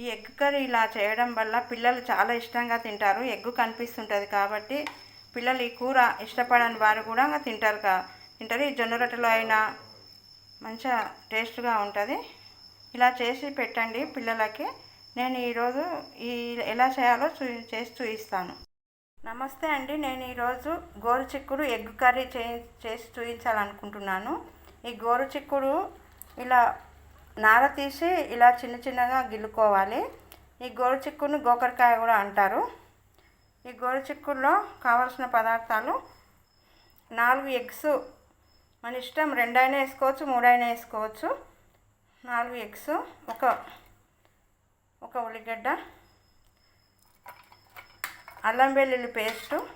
ఈ egg curry ఇలా చేయడం వల్ల పిల్లలు చాలా ఇష్టంగా తింటారు. ఎగ్ కనిపిస్తుంటుంది కాబట్టి పిల్లలు ఈ కూర ఇష్టపడని వారు కూడా తింటారు కా తింటారు. ఈ జొన్న రొట్టెలో అయినా మంచిగా టేస్ట్గా ఉంటుంది. ఇలా చేసి పెట్టండి పిల్లలకి. నేను ఈరోజు ఈ ఎలా చేయాలో చూ చేసి చూపిస్తాను. నమస్తే అండి. నేను ఈరోజు గోరు చిక్కుడు ఎగ్ కర్రీ చే చేసి చూపించాలనుకుంటున్నాను. ఈ గోరు చిక్కుడు ఇలా నార తీసి ఇలా చిన్న చిన్నగా గిల్లుకోవాలి. ఈ గోరు చిక్కును గోకరకాయ కూడా అంటారు. ఈ గోరు చిక్కుల్లో కావలసిన పదార్థాలు నాలుగు ఎగ్స్. మన ఇష్టం రెండైనా వేసుకోవచ్చు మూడైనా వేసుకోవచ్చు. నాలుగు ఎగ్స్ ఒక ఒక ఉల్లిగడ్డ అల్లం వెల్లుల్లి పేస్టు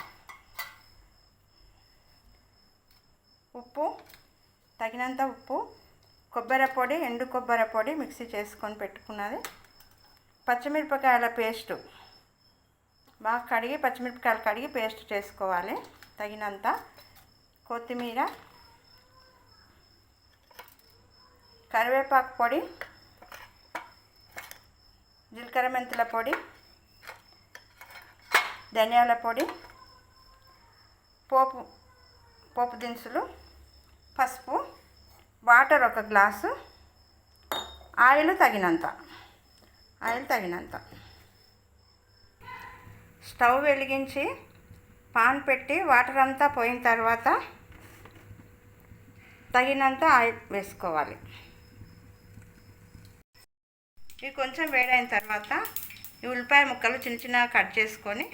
ఉప్పు తగినంత ఉప్పు కొబ్బరి పొడి ఎండు కొబ్బరి పొడి మిక్సీ చేసుకొని పెట్టుకున్నది. పచ్చిమిరపకాయల పేస్టు. బాగా కడిగి పచ్చిమిరపకాయలు కడిగి పేస్ట్ చేసుకోవాలి. తగినంత కొత్తిమీర కరివేపాకు పొడి జీలకర్ర మెంతుల పొడి ధనియాల పొడి పోపు పోపు దినుసులు పసుపు వాటర్ ఒక గ్లాసు ఆయిల్ తగినంత ఆయిల్ తగినంత. స్టవ్ వెలిగించి పాన్ పెట్టి వాటర్ అంతా పోయిన తర్వాత తగినంత ఆయిల్ వేసుకోవాలి. ఇవి కొంచెం వేడైన తర్వాత ఈ ఉల్లిపాయ ముక్కలు చిన్న చిన్నగా కట్ చేసుకొని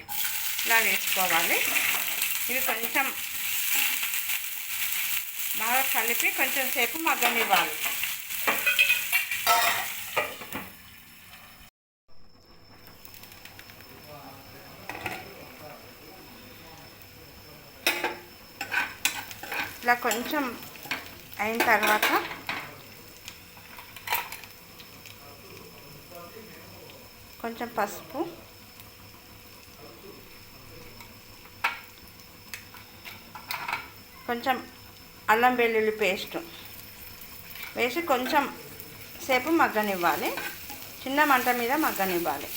ఇలా వేసుకోవాలి. ఇవి కొంచెం బాగా కలిపి కొంచెం సేపు మగ్గనివ్వాలి. ఇలా కొంచెం అయిన తర్వాత కొంచెం పసుపు కొంచెం అల్లం వెల్లుల్లి పేస్ట్. వేసి కొంచెం సేపు మగ్గనివ్వాలి. చిన్న మంట మీద మగ్గనివ్వాలి.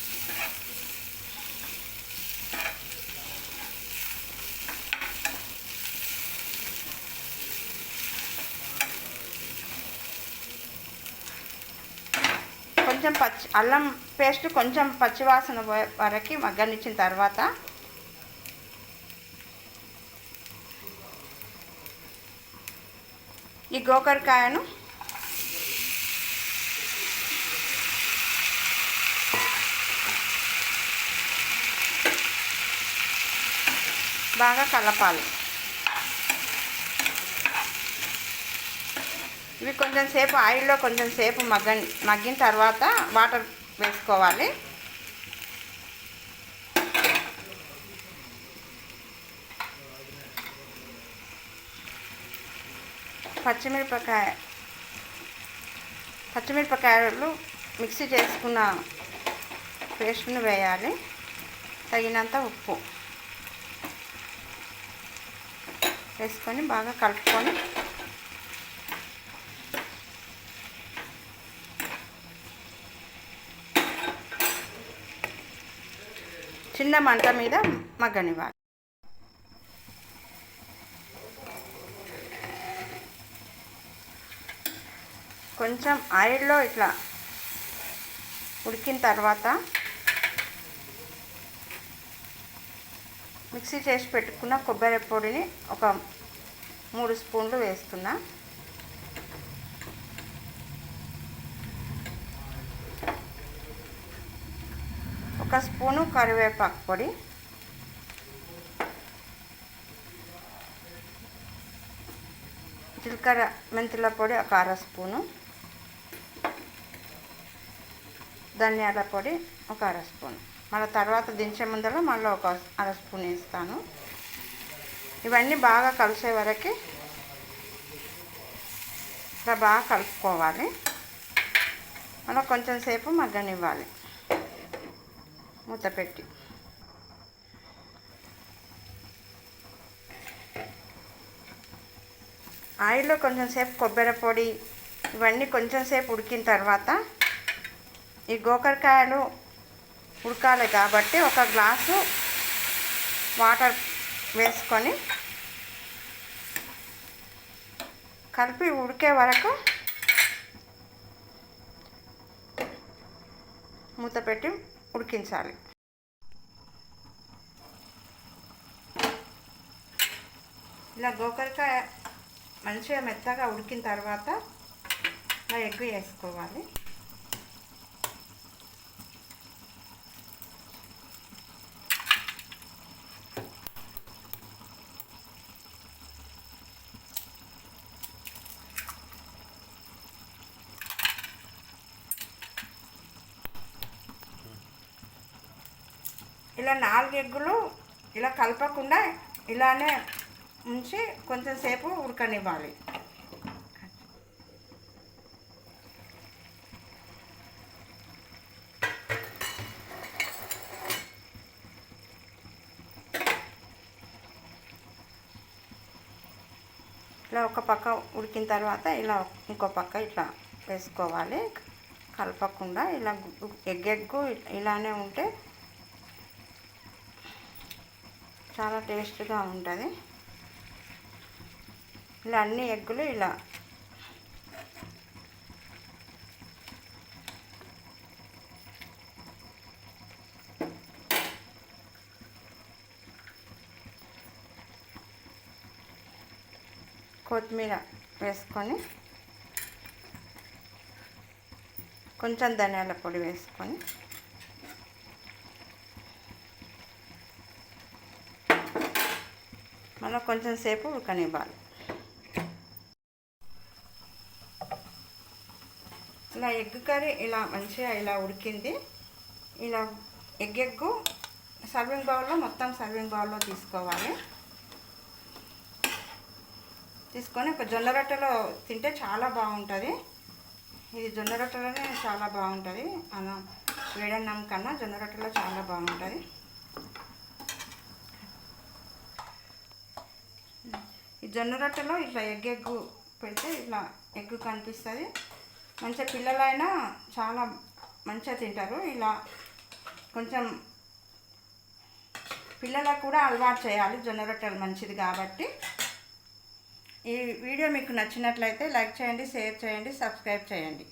కొంచెం పచ్చి అల్లం పేస్ట్ కొంచెం పచ్చివాసన వరకు మగ్గనిచ్చిన తర్వాత ఈ గోకరకాయను బాగా కలపాలి. ఇవి కొంచెం సేపు ఆయిల్లో కొంచెం సేపు మగ్గ మగ్గిన తర్వాత వాటర్ వేసుకోవాలి. పచ్చిమిరపకాయ పచ్చిమిరపకాయలు మిక్సీ చేసుకున్న పేస్ట్ను వేయాలి. తగినంత ఉప్పు వేసుకొని బాగా కలుపుకొని చిన్న మంట మీద మగ్గనివ్వాలి. కొంచెం ఆయిల్లో ఇట్లా ఉడికిన తర్వాత మిక్సీ చేసి పెట్టుకున్న కొబ్బరి పొడిని ఒక మూడు స్పూన్లు వేస్తున్నా. ఒక స్పూను కరివేపాకు పొడి. జీలకర్ర మెంతుల పొడి ఒక అర స్పూను. ధనియాల పొడి ఒక అర స్పూన్. మళ్ళీ తర్వాత దించే ముందర మళ్ళీ ఒక అర స్పూన్ వేస్తాను. ఇవన్నీ బాగా కలిసే వరకు ఇట్లా బాగా కలుపుకోవాలి. మళ్ళీ కొంచెం సేపు మగ్గనివ్వాలి. మూత పెట్టి. ఆయిల్లో కొంచెం సేపు కొబ్బరి పొడి ఇవన్నీ కొంచెం సేపు ఉడికిన తర్వాత ఈ గోకరకాయలు ఉడకాలి కాబట్టి ఒక గ్లాసు వాటర్ వేసుకొని కలిపి ఉడికే వరకు మూత పెట్టి ఉడికించాలి. ఇలా గోకరకాయ మంచిగా మెత్తగా ఉడికిన తర్వాత ఇలా ఎగ్ వేసుకోవాలి. ఇలా నాలుగు ఎగ్గులు ఇలా కలపకుండా ఇలానే ఉంచి కొంచెంసేపు ఉడకనివ్వాలి. ఇలా ఒక పక్క ఉడికిన తర్వాత ఇలా ఇంకో పక్క ఇట్లా వేసుకోవాలి. కలపకుండా ఇలా ఎగ్ ఎగ్గు ఇలానే ఉంటే చాలా టేస్ట్గా ఉంటుంది. ఇలా అన్ని ఎగ్గులు ఇలా కొత్తిమీర వేసుకొని కొంచెం ధనియాల పొడి వేసుకొని మళ్ళీ కొంచెం సేపు ఉడకనివ్వాలి. ఇలా ఎగ్ కర్రీ ఇలా మంచిగా ఇలా ఉడికింది. ఇలా ఎగ్ ఎగ్గు సర్వింగ్ బౌల్లో మొత్తం సర్వింగ్ బౌల్లో తీసుకోవాలి. తీసుకొని ఒక జొన్న రొట్టెలో తింటే చాలా బాగుంటుంది. ఇది జొన్న రొట్టెలోనే చాలా బాగుంటుంది. అలా వేడన్నం కన్నా జొన్న రొట్టెలో చాలా బాగుంటుంది. జొన్న రొట్టెలో ఇట్లా ఎగ్ ఎగ్గు పెడితే ఇట్లా ఎగ్గు కనిపిస్తుంది. మంచిగా పిల్లలైనా చాలా మంచిగా తింటారు. ఇలా కొంచెం పిల్లలకు కూడా అలవాటు చేయాలి జొన్న రొట్టెలు మంచిది కాబట్టి. ఈ వీడియో మీకు నచ్చినట్లయితే లైక్ చేయండి షేర్ చేయండి సబ్స్క్రైబ్ చేయండి.